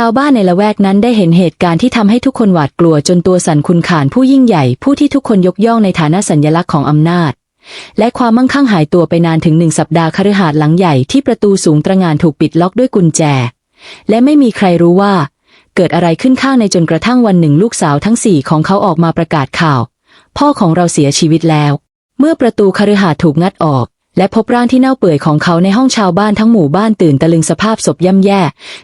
ชาวบ้านในละแวกนั้นได้เห็นเหตุการณ์ที่ทำให้ทุกคนหวาดกลัวจนตัวสั่นคุณขานผู้ยิ่งใหญ่ ผู้ที่ทุกคนยกย่องในฐานะสัญลักษณ์ของอำนาจ และความมั่งคั่งหายตัวไปนานถึงหนึ่งสัปดาห์คฤหาสน์หลังใหญ่ที่ประตูสูงตระหง่านถูกปิดล็อกด้วยกุญแจ และไม่มีใครรู้ว่า เกิดอะไรขึ้นข้างในจนกระทั่งวันหนึ่งลูกสาวทั้งสี่ของเขาออกมาประกาศข่าว พ่อของเราเสียชีวิตแล้ว เมื่อประตูคฤหาสน์ถูกงัดออก และพบร่างที่เน่าเปื่อยของเขาในห้องชาวบ้านทั้งหมู่บ้านตื่นตะลึงสภาพศพย่ำแย่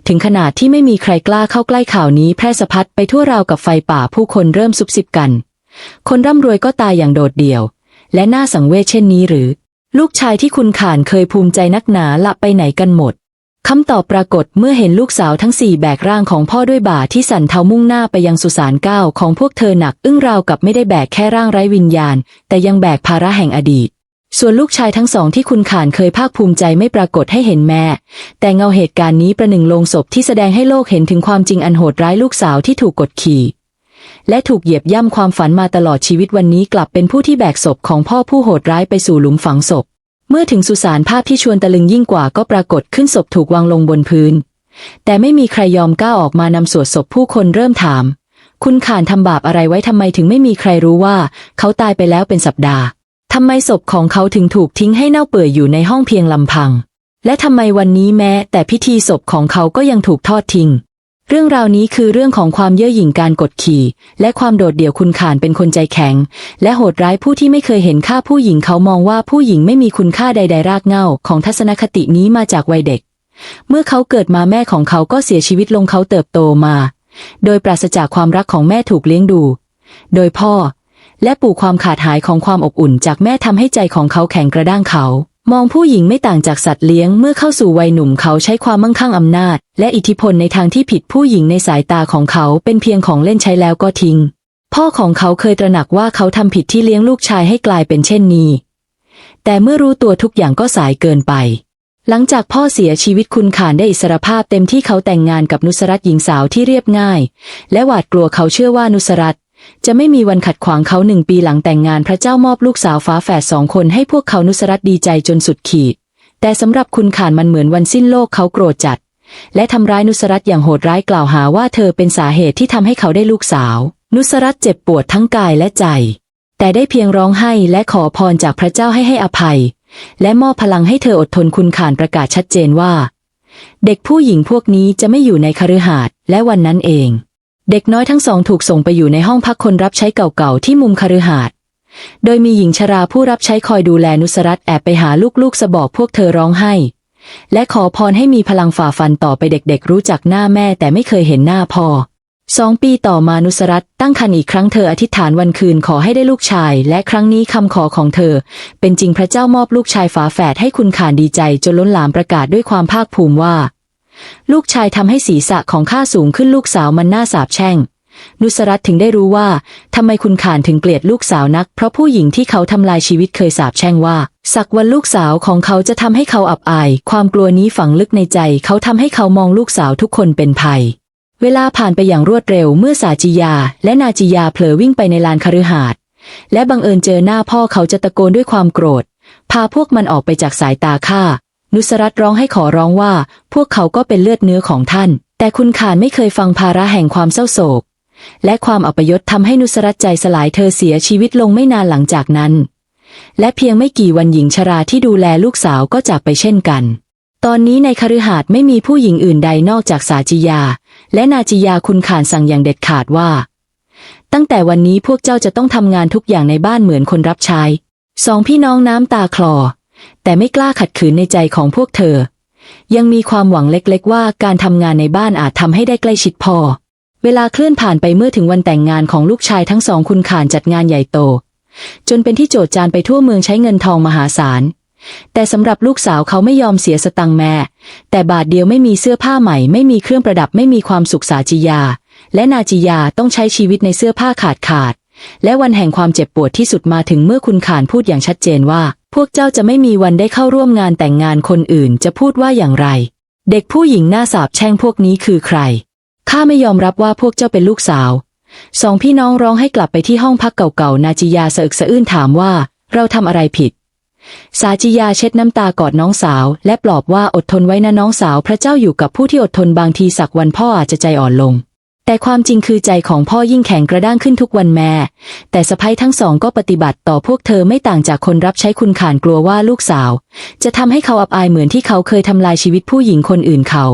ถึงขนาดที่ไม่มีใครกล้าเข้าใกล้ข่าวนี้แพร่สะพัดไปทั่วราวกับไฟป่าผู้คนเริ่มซุบซิบกัน คนร่ำรวยก็ตายอย่างโดดเดี่ยว และน่าสังเวชเช่นนี้หรือ ลูกชายที่คุณข่านเคยภูมิใจนักหนาละไปไหนกันหมดคำตอบปรากฏเมื่อเห็นลูกสาวทั้งสี่แบกร่างของพ่อด้วยบ่าที่สั่นเทามุ่งหน้าไปยังสุสานเก้าของพวกเธอหนัก อึ้งราวกับไม่ได้แบกแค่ร่างไร้วิญญาณ แต่ยังแบกภาระแห่งอดีต ส่วนลูกชายทั้งสองที่คุณข่านเคยภาคภูมิใจไม่ปรากฏให้เห็นแม่ แต่เงาเหตุการณ์นี้ประหนึ่งลงศพที่แสดงให้โลกเห็นถึงความจริงอันโหดร้ายลูกสาวที่ถูกกดขี่ และถูกเหยียบย่ำความฝันมาตลอดชีวิตวันนี้กลับเป็นผู้ที่แบกศพของพ่อผู้โหดร้ายไปสู่หลุมฝังศพ เมื่อถึงสุสานภาพที่ชวนตะลึงยิ่งกว่าก็ปรากฏขึ้นศพถูกวางลงบนพื้น แต่ไม่มีใครยอมก้าวออกมานำสวดศพผู้คนเริ่มถาม คุณข่านทำบาปอะไรไว้ทำไมถึงไม่มีใครรู้ว่า เขาตายไปแล้วเป็นสัปดาห์ ทำไมศพของเขาถึงถูกทิ้งให้เน่าเปื่อยอยู่ในห้องเพียงลำพัง และทำไมวันนี้แม้ แต่พิธีศพของเขาก็ยังถูกทอดทิ้ง เรื่องราวนี้คือเรื่องของความเย่อหยิ่งการกดขี่ และความโดดเดี่ยวคุณขานเป็นคนใจแข็ง และโหดร้ายผู้ที่ไม่เคยเห็นค่าผู้หญิงเขามองว่าผู้หญิงไม่มีคุณค่าใด ๆ รากเหง้าของทัศนคตินี้มาจากวัยเด็ก เมื่อเขาเกิดมาแม่ของเขาก็เสียชีวิตลงเขาเติบโตมา โดยปราศจากความรักของแม่ถูกเลี้ยงดู โดยพ่อ และปู่ความขาดหายของความอบอุ่นจากแม่ทำให้ใจของเขาแข็งกระด้างเขา มองผู้หญิงไม่ต่างจากสัตว์เลี้ยงเมื่อเข้าสู่วัยหนุ่มเขาใช้ความมั่งคั่งอำนาจ และอิทธิพลในทางที่ผิดผู้หญิงในสายตาของเขาเป็นเพียงของเล่นใช้แล้วก็ทิ้ง พ่อของเขาเคยตระหนักว่าเขาทำผิดที่เลี้ยงลูกชายให้กลายเป็นเช่นนี้ แต่เมื่อรู้ตัวทุกอย่างก็สายเกินไปหลังจากพ่อเสียชีวิตคุณขานได้อิสรภาพเต็มที่เขาแต่งงานกับนุสรัตหญิงสาวที่เรียบง่าย และหวาดกลัวเขาเชื่อว่านุสรัต จะไม่มีวันขัดขวางเขาหนึ่งปีหลังแต่งงานพระเจ้ามอบลูกสาวฟ้าแฝดสองคนให้พวกเขานุสรัตดีใจจนสุดขีด แต่สำหรับคุณขานมันเหมือนวันสิ้นโลกเขาโกรธจัด และทำร้ายนุสรัตอย่างโหดร้ายกล่าวหาว่าเธอเป็นสาเหตุที่ทำให้เขาได้ลูกสาว นุสรัตเจ็บปวดทั้งกายและใจ แต่ได้เพียงร้องไห้และขอพรจากพระเจ้าให้ให้อภัย และมอบพลังให้เธออดทนคุณขานประกาศชัดเจนว่า เด็กผู้หญิงพวกนี้จะไม่อยู่ในคฤหาสน์และวันนั้นเอง เด็กน้อยทั้งสองถูกส่งไปอยู่ในห้องพักคนรับใช้เก่าๆ ที่มุมคฤหาสน์โดยมีหญิงชราผู้รับใช้คอยดูแลนุสรัตแอบไปหาลูกๆสบอกพวกเธอร้องไห้ และขอพรให้มีพลังฝ่าฟันต่อไปเด็กๆ รู้จักหน้าแม่แต่ไม่เคยเห็นหน้าพ่อสองปีต่อมานุสรัตตั้งครรภ์อีกครั้งเธออธิษฐานวันคืนขอให้ได้ลูกชาย และครั้งนี้คำขอของเธอ เป็นจริงพระเจ้ามอบลูกชายฝาแฝดให้คุณขานดีใจจนล้นหลามประกาศด้วยความภาคภูมิว่า ลูกชายทำให้ศีรษะของข้าสูงขึ้นลูกสาวมันน่าสาบแช่ง นุสรัตถึงได้รู้ว่าทำไมคุณขานถึงเกลียดลูกสาวนัก เพราะผู้หญิงที่เขาทำลายชีวิตเคยสาบแช่งว่า สักวันลูกสาวของเขาจะทำให้เขาอับอาย ความกลัวนี้ฝังลึกในใจ เขาทำให้เขามองลูกสาวทุกคนเป็นภัย เวลาผ่านไปอย่างรวดเร็วเมื่อสาจิยา และนาจิยาเผลอวิ่งไปในลานคฤหาสน์และบังเอิญเจอหน้าพ่อเขาจะตะโกนด้วยความโกรธ พาพวกมันออกไปจากสายตาข้า นุสรัตร้องให้ขอร้องว่า พวกเขาก็เป็นเลือดเนื้อของท่าน แต่คุณขานไม่เคยฟังภาระแห่งความเศร้าโศก และความอัปยศทำให้นุสรัตใจสลายเธอเสียชีวิตลงไม่นานหลังจากนั้น และเพียงไม่กี่วันหญิงชราที่ดูแลลูกสาวก็จากไปเช่นกัน ตอนนี้ในคฤหาสน์ไม่มีผู้หญิงอื่นใดนอกจากสาจิยา และนาจิยาคุณขานสั่งอย่างเด็ดขาดว่า ตั้งแต่วันนี้พวกเจ้าจะต้องทำงานทุกอย่างในบ้านเหมือนคนรับใช้สองพี่น้องน้ำตาคลอ แต่ไม่กล้าขัดขืนในใจของพวกเธอ ยังมีความหวังเล็กๆ ว่าการทำงานในบ้านอาจทำให้ได้ใกล้ชิดพอ เวลาเคลื่อนผ่านไปเมื่อถึงวันแต่งงานของลูกชายทั้งสองคุณขานจัดงานใหญ่โต จนเป็นที่โจดจานไปทั่วเมืองใช้เงินทองมหาศาล แต่สำหรับลูกสาวเขาไม่ยอมเสียสตังแม่ แต่บาทเดียวไม่มีเสื้อผ้าใหม่ ไม่มีเครื่องประดับไม่มีความสุขสาจิยา และนาจิยาต้องใช้ชีวิตในเสื้อผ้าขาดขาด และวันแห่งความเจ็บปวดที่สุดมาถึงเมื่อคุณขานพูดอย่างชัดเจนว่า พวกเจ้าจะไม่มีวันได้เข้าร่วมงานแต่งงานคนอื่นจะพูดว่าอย่างไร เด็กผู้หญิงหน้าสาบแช่งพวกนี้คือใครข้าไม่ยอมรับว่าพวกเจ้าเป็นลูกสาวสองพี่น้องร้องให้กลับไปที่ห้องพักเก่าๆ นาจิยาสะอึกสะอื้นถามว่า เราทำอะไรผิด สาจิยาเช็ดน้ำตากอดน้องสาว และปลอบว่าอดทนไว้นะน้องสาว พระเจ้าอยู่กับผู้ที่อดทนบางทีสักวันพ่ออาจจะใจอ่อนลง แต่ความจริงคือใจของพ่อยิ่งแข็งกระด้างขึ้นทุกวันแม่ แต่สะพ้ยทั้งสองก็ปฏิบัติต่อพวกเธอไม่ต่างจากคนรับใช้คุณข่านกลัวว่าลูกสาว จะทำให้เขาอับอายเหมือนที่เขาเคยทำลายชีวิตผู้หญิงคนอื่นเขา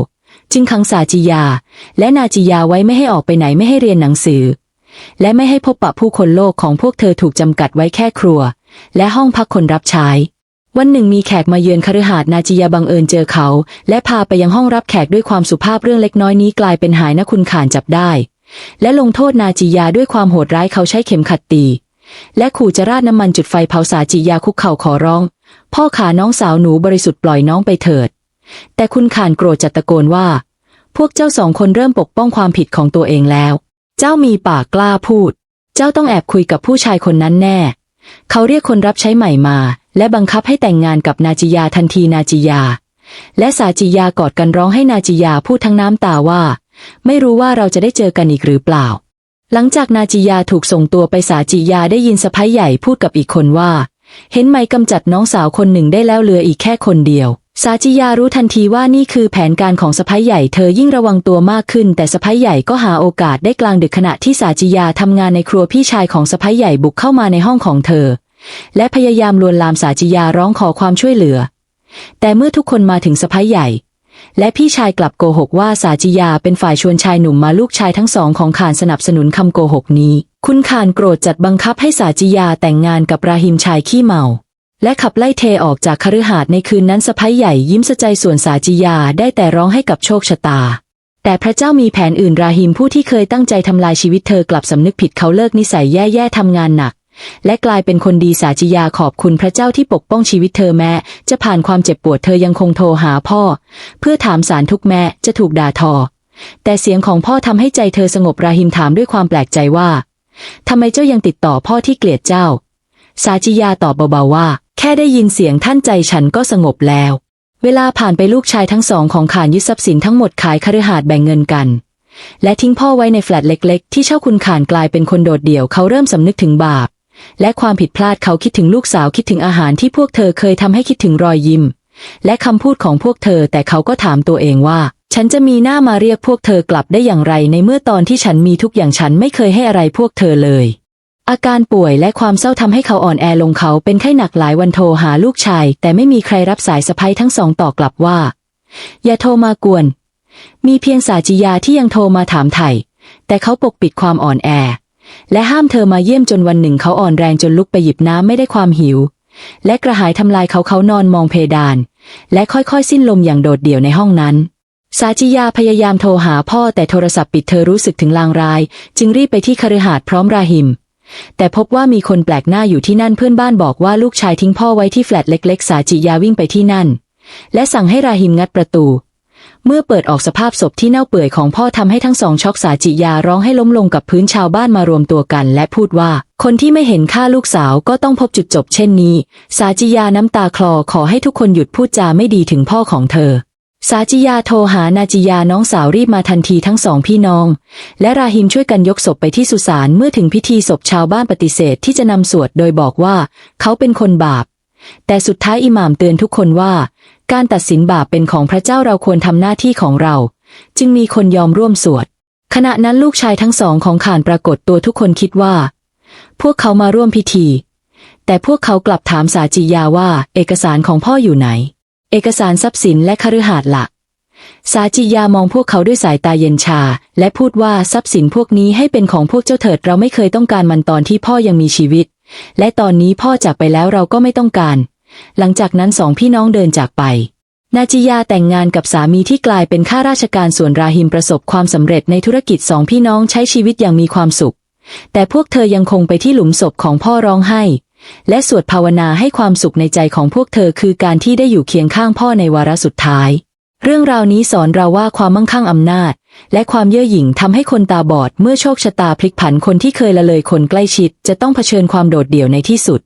จึงขังสาจิยา และนาจิยาไว้ไม่ให้ออกไปไหนไม่ให้เรียนหนังสือ และไม่ให้พบปะผู้คนโลกของพวกเธอถูกจำกัดไว้แค่ครัว และห้องพักคนรับใช้ วันหนึ่งมีแขกมาเยือนคฤหาสน์นาจิยาบังเอิญเจอเขา และพาไปยังห้องรับแขกด้วยความสุภาพเรื่องเล็กน้อยนี้กลายเป็นหายนะคุณข่านจับได้ และลงโทษนาจิยาด้วยความโหดร้ายเขาใช้เข็มขัดตี และขู่จะราดน้ำมันจุดไฟเผาสาจิยาคุกเข่าขอร้อง พ่อขาน้องสาวหนูบริสุทธิ์ปล่อยน้องไปเถิด แต่คุณข่านโกรธจัดตะโกนว่า พวกเจ้าสองคนเริ่มปกป้องความผิดของตัวเองแล้ว เจ้ามีปากกล้าพูด เจ้าต้องแอบคุยกับผู้ชายคนนั้นแน่ เขาเรียกคนรับใช้ใหม่มา และบังคับให้แต่งงานกับนาจิยาทันทีนาจิยา และสาจิยากอดกันร้องให้นาจิยาพูดทั้งน้ำตาว่า ไม่รู้ว่าเราจะได้เจอกันอีกหรือเปล่า หลังจากนาจิยาถูกส่งตัวไปสาจิยาได้ยินสะพ้ยใหญ่พูดกับอีกคนว่า เห็นไหมกำจัดน้องสาวคนหนึ่งได้แล้วเหลืออีกแค่คนเดียว สาจิยารู้ทันทีว่านี่คือแผนการของสะพ้ยใหญ่เธอยิ่งระวังตัวมากขึ้น แต่สะพ้ยใหญ่ก็หาโอกาสได้กลางดึกขณะที่สาจิยาทำงานในครัวพี่ชายของสะพ้ยใหญ่บุกเข้ามาในห้องของเธอ และพยายามลวนลามสาจิยาร้องขอความช่วยเหลือ แต่เมื่อทุกคนมาถึงสะพ้ยใหญ่ และพี่ชายกลับโกหกว่าสาจิยาเป็นฝ่ายชวนชายหนุ่มมาลูกชายทั้งสองของขานสนับสนุนคำโกหกนี้ คุณขานโกรธจัดบังคับให้สาจิยาแต่งงานกับราฮิมชายขี้เมา และขับไล่เทออกจากคฤหาสน์ในคืนนั้นสะพ้ยใหญ่ยิ้มสะใจส่วนสาจิยาได้แต่ร้องให้กับโชคชะตา แต่พระเจ้ามีแผนอื่นราฮิมผู้ที่เคยตั้งใจทำลายชีวิตเธอกลับสำนึกผิดเขาเลิกนิสัยแย่ๆทำงานหนัก และกลายเป็นคนดีสาจิยาขอบคุณพระเจ้าที่ปกป้องชีวิตเธอแม้ จะผ่านความเจ็บปวดเธอยังคงโทรหาพ่อ เพื่อถามสารทุกแม้จะถูกด่าทอ แต่เสียงของพ่อทำให้ใจเธอสงบราฮิมถามด้วยความแปลกใจว่าทำไมเจ้ายังติดต่อพ่อที่เกลียดเจ้า สาจิยาตอบเบาๆว่า แค่ได้ยินเสียงท่านใจฉันก็สงบแล้ว เวลาผ่านไปลูกชายทั้งสองของขานยึดทรัพย์สินทั้งหมดขายคฤหาสน์แบ่งเงินกัน และทิ้งพ่อไว้ในแฟลตเล็ก ๆ ที่เช่าคุณขานกลายเป็นคนโดดเดี่ยวเขาเริ่มสำนึกถึงบาป และความผิดพลาดเขาคิดถึงลูกสาวคิดถึงอาหารที่พวกเธอเคยทำให้คิดถึงรอยยิ้ม และคำพูดของพวกเธอแต่เขาก็ถามตัวเองว่า ฉันจะมีหน้ามาเรียกพวกเธอกลับได้อย่างไรในเมื่อตอนที่ฉันมีทุกอย่างฉันไม่เคยให้อะไรพวกเธอเลย อาการป่วยและความเศร้าทำให้เขาอ่อนแอลงเขาเป็นไข้หนักหลายวันโทรหาลูกชาย แต่ไม่มีใครรับสายสะพ้ยทั้งสองต่อกลับว่า อย่าโทรมากวน มีเพียงสาจิยาที่ยังโทรมาถามไถ่แต่เขาปกปิดความอ่อนแอ และห้ามเธอมาเยี่ยมจนวันหนึ่งเขาอ่อนแรงจนลุกไปหยิบน้ำไม่ได้ความหิว และกระหายทำลายเขาเขานอนมองเพดาน และค่อยๆ สิ้นลมอย่างโดดเดี่ยวในห้องนั้น สาจิยาพยายามโทรหาพ่อแต่โทรศัพท์ปิดเธอรู้สึกถึงลางร้าย จึงรีบไปที่คฤหาสน์พร้อมราหิม แต่พบว่ามีคนแปลกหน้าอยู่ที่นั่นเพื่อนบ้านบอกว่าลูกชายทิ้งพ่อไว้ที่แฟลตเล็ก ๆ สาจิยาวิ่งไปที่นั่น และสั่งให้ราหิมงัดประตู เมื่อเปิดออกสภาพศพที่เน่าเปื่อยของพ่อทำให้ทั้งสองช็อกสาจิยาร้องให้ล้มลงกับพื้นชาวบ้านมารวมตัวกัน และพูดว่า คนที่ไม่เห็นค่าลูกสาวก็ต้องพบจุดจบ เช่นนี้ สาจิยาน้ำตาคลอขอให้ทุกคนหยุดพูดจาไม่ดีถึงพ่อของเธอ สาจิยาโทรหานาจิยาน้องสาวรีบมาทันทีทั้งสองพี่น้อง และราฮิมช่วยกันยกศพไปที่สุสานเมื่อถึงพิธีศพชาวบ้านปฏิเสธที่จะนำสวดโดยบอกว่าเขาเป็นคนบาป แต่สุดท้ายอิหม่ามเตือนทุกคนว่า การตัดสินบาปเป็นของพระเจ้าเราควรทำหน้าที่ของเรา จึงมีคนยอมร่วมสวด ขณะนั้นลูกชายทั้งสองของข่านปรากฏตัวทุกคนคิดว่า พวกเขามาร่วมพิธี แต่พวกเขากลับถามสาจิยาว่า เอกสารของพ่ออยู่ไหน เอกสารทรัพย์สินและคฤหาสน์ละสาจิยามองพวกเขาด้วยสายตาเย็นชา และพูดว่าทรัพย์สินพวกนี้ให้เป็นของพวกเจ้าเถิดเราไม่เคยต้องการมันตอนที่พ่อยังมีชีวิต และตอนนี้พ่อจากไปแล้วเราก็ไม่ต้องการ หลังจากนั้นสองพี่น้องเดินจากไป นาจิยาแต่งงานกับสามีที่กลายเป็นข้าราชการส่วนราฮิมประสบความสำเร็จในธุรกิจสองพี่น้องใช้ชีวิตอย่างมีความสุข แต่พวกเธอยังคงไปที่หลุมศพของพ่อร้องไห้ และสวดภาวนาให้ความสุขในใจของพวกเธอคือการที่ได้อยู่เคียงข้างพ่อในวาระสุดท้าย เรื่องราวนี้สอนเราว่าความมั่งคั่งอำนาจ และความเย่อหยิ่งทำให้คนตาบอดเมื่อโชคชะตาพลิกผันคนที่เคยละเลยคนใกล้ชิด จะต้องเผชิญความโดดเดี่ยวในที่สุด